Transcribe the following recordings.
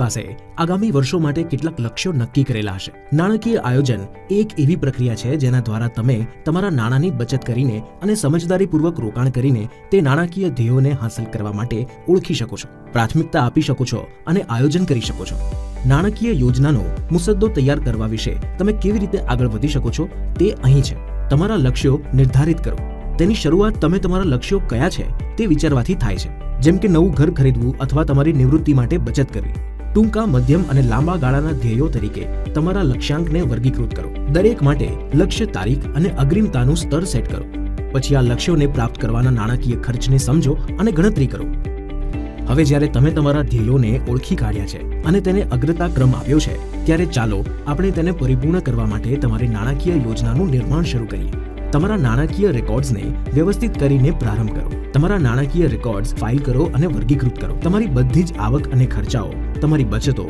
પાસે આગામી વર્ષો માટે કેટલાક લક્ષ્યો નક્કી કરેલા હશે. નાણાકીય આયોજન એક એવી પ્રક્રિયા છે જેના દ્વારા તમે તમારા નાણાંની બચત કરીને અને સમજદારીપૂર્વક રોકાણ કરીને તે નાણાકીય ધ્યેયોને હાંસલ કરવા માટે ઓળખી શકો છો, પ્રાથમિકતા આપી શકો છો અને આયોજન કરી શકો છો. નાણાકીય યોજનાનો મુસદ્દો તૈયાર કરવા વિશે તમે કેવી રીતે આગળ વધી શકો છો તે અહીં છે. તમારા લક્ષ્યો નિર્ધારિત કરો. તેની શરૂઆત તમે તમારા લક્ષ્યો કયા છે તે વિચારવાથી થાય છે. જેમ કે નવું ઘર ખરીદવું અથવા તમારી નિવૃત્તિ માટે બચત કરવી. ટૂંકા, મધ્યમ અને લાંબા ગાળાના ધ્યેયો તરીકે તમારા લક્ષ્યાંકને વર્ગીકૃત કરો. દરેક માટે લક્ષ્ય તારીખ અને અગ્રિમતાનું સ્તર સેટ કરો. પછી આ લક્ષ્યોને પ્રાપ્ત કરવાના નાણાકીય ખર્ચને સમજો અને ગણતરી કરો. હવે જ્યારે તમે તમારા ધ્યેયોને ઓળખી કાઢ્યા છે અને તેને અગ્રતા ક્રમ આપ્યો છે, ત્યારે ચાલો આપણે તેને પરિપૂર્ણ કરવા માટે તમારી નાણાકીય યોજનાનું નિર્માણ શરૂ કરીએ. તમારા નાણાકીય રેકોર્ડ્સને વ્યવસ્થિત કરીને પ્રારંભ કરો. તમારા નાણાકીય રેકોર્ડ્સ ફાઇલ કરો અને વર્ગીકૃત કરો. તમારી બધી જ આવક અને ખર્ચાઓ તમારી બચતો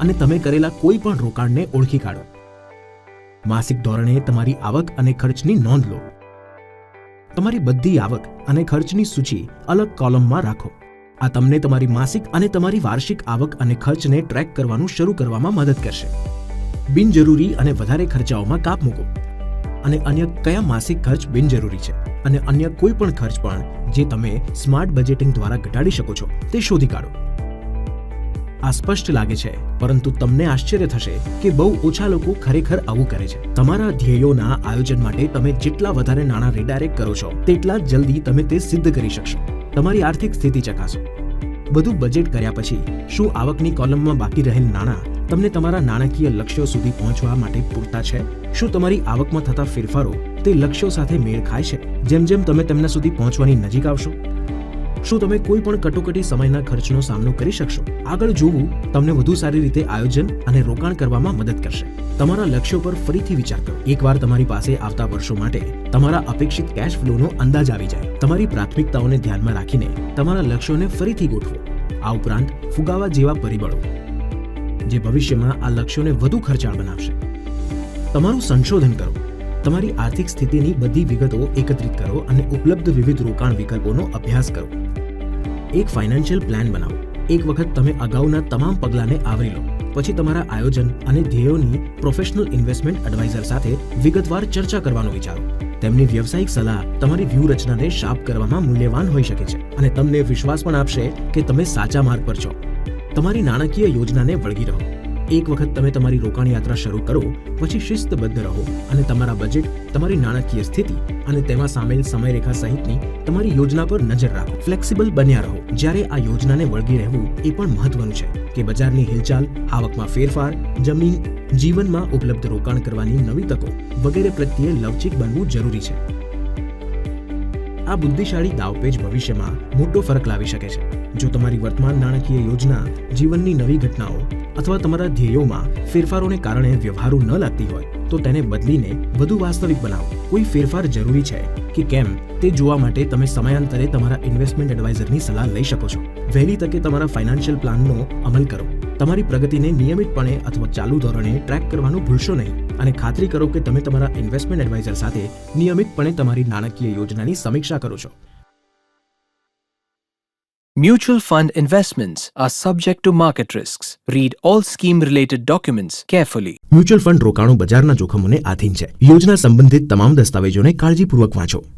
અને તમે કરેલા કોઈ પણ રોકાણને ઓળખી કાઢો. માસિક ધોરણે તમારી આવક અને ખર્ચની નોંધ લો. તમારી બધી આવક અને ખર્ચની સૂચિ અલગ કોલમમાં રાખો. આ તમને તમારી માસિક અને તમારી વાર્ષિક આવક અને ખર્ચને ટ્રેક કરવાનું શરૂ કરવામાં મદદ કરશે. બિનજરૂરી અને વધારે ખર્ચાઓમાં કાપ મૂકો. અને અન્ય કયા માસિક ખર્ચ બિનજરૂરી છે? અને અન્ય કોઈ પણ ખર્ચ પણ જે તમે સ્માર્ટ બજેટિંગ દ્વારા ઘટાડી શકો છો, તે શોધી કાઢો. આ સ્પષ્ટ લાગે છે. પરંતુ તમને આશ્ચર્ય થશે કે બહુ ઓછા લોકો ખરેખર આવું કરે છે. તમારા ધ્યેયોના આયોજન માટે તમે જેટલા વધારે નાણાં રિડાયરેક્ટ કરો છો, તેટલા જલ્દી તમે તે સિદ્ધ કરી શકશો. તમારી આર્થિક સ્થિતિ ચકાસો. બધું બજેટ કર્યા પછી શું આવકની કોલમમાં બાકી રહેલ નાણાં તમને તમારા નાણાકીય લક્ષ્યો સુધી પહોંચવા માટે પૂરતા છે? શું તમારી આવકમાં થતા ફેરફારો તે લક્ષ્યો સાથે મેળ ખાય છે? જેમ જેમ તમે તેમના સુધી પહોંચવાની નજીક આવશો શું તમે કોઈ પણ કટોકટી સમયના ખર્ચનો સામનો કરી શકશો? આગળ જોવું તમને વધુ સારી રીતે આયોજન અને રોકાણ કરવામાં મદદ કરશે. તમારા લક્ષ્યો પર ફરીથી વિચાર કરો. એકવાર તમારી પાસે આવતા વર્ષો માટે તમારા અપેક્ષિત કેશ ફ્લોનો અંદાજ આવી જાય. તમારી પ્રાથમિકતાઓને ધ્યાનમાં રાખીને તમારા લક્ષ્યોને ફરીથી ગોઠવો. આ ઉપરાંત ફુગાવા જેવા પરિબળો જે ભવિષ્યમાં આ લક્ષ્યોને વધુ ખર્ચાળ બનાવશે. તમારું સંશોધન કરો. તમારી આર્થિક સ્થિતિની બધી વિગતો એકત્રિત કરો અને ઉપલબ્ધ વિવિધ રોકાણ વિકલ્પોનો અભ્યાસ કરો. એક ફાઇનાન્શિયલ પ્લાન બનાવો. એક વખત તમે અગાઉના તમામ પગલાંને આવરી લો. પછી તમારા આયોજન અને ધ્યેયોની પ્રોફેશનલ ઇન્વેસ્ટમેન્ટ એડવાઇઝર સાથે વિગતવાર ચર્ચા કરવાનો વિચારો. તેમની વ્યવસાયિક સલાહ, તમારી વ્યૂહરચનાને શાર્પ કરવામાં મૂલ્યવાન હોઈ શકે છે અને તમને વિશ્વાસ પણ આપશે કે તમે સાચા માર્ગ પર છો. તમારી નાણાકીય યોજનાને વળગી રહો. એક વખત તમે તમારી રોકાણ યાત્રા શરૂ કરો, પછી શિસ્તબદ્ધ રહો અને તમારા બજેટ તમારી નાણાકીય સ્થિતિ અને તેમાં સામેલ સમયરેખા સહિતની તમારી યોજના પર નજર રાખો. ફ્લેક્સિબલ બન્યા રહો. જ્યારે આ યોજનાને વળગી રહેવું એ પણ મહત્વનું છે કે બજારની હિલચાલ, આવકમાં ફેરફાર, જમીન, જીવનમાં ઉપલબ્ધ રોકાણ કરવાની નવી તકો વગેરે પ્રત્યે લવચીક બનવું જરૂરી છે. આ બુદ્ધિશાળી દાવપેચ ભવિષ્યમાં મોટો ફરક લાવી શકે છે. જો તમારી વર્તમાન નાણાકીય યોજના જીવનની નવી ઘટનાઓ અથવા તમારા ધ્યેયોમાં ફેરફારોને કારણે વ્યવહારુ ન લાગતી હોય, તો તેને બદલીને વધુ વાસ્તવિક બનાવો. કોઈ ફેરફાર જરૂરી છે કે કેમ તે જોવા માટે તમે સમયાંતરે તમારા ઇન્વેસ્ટમેન્ટ એડવાઇઝરની સલાહ લઈ શકો છો. વહેલી તકે તમારા ફાઇનાન્શિયલ પ્લાનનો અમલ કરો. તમારી પ્રગતિને નિયમિતપણે અથવા ચાલુ ધોરણે ટ્રેક કરવાનું ભૂલશો નહીં અને ખાતરી કરો કે તમે તમારા ઇન્વેસ્ટમેન્ટ એડવાઇઝર સાથે નિયમિતપણે તમારી નાણાકીય યોજનાની સમીક્ષા કરો છો. Mutual fund investments are subject to market risks. Read all scheme related documents carefully. Mutual fund રોકાણો બજારના જોખમોને આધીન છે યોજના સંબંધિત તમામ દસ્તાવેજોને કાળજીપૂર્વક વાંચો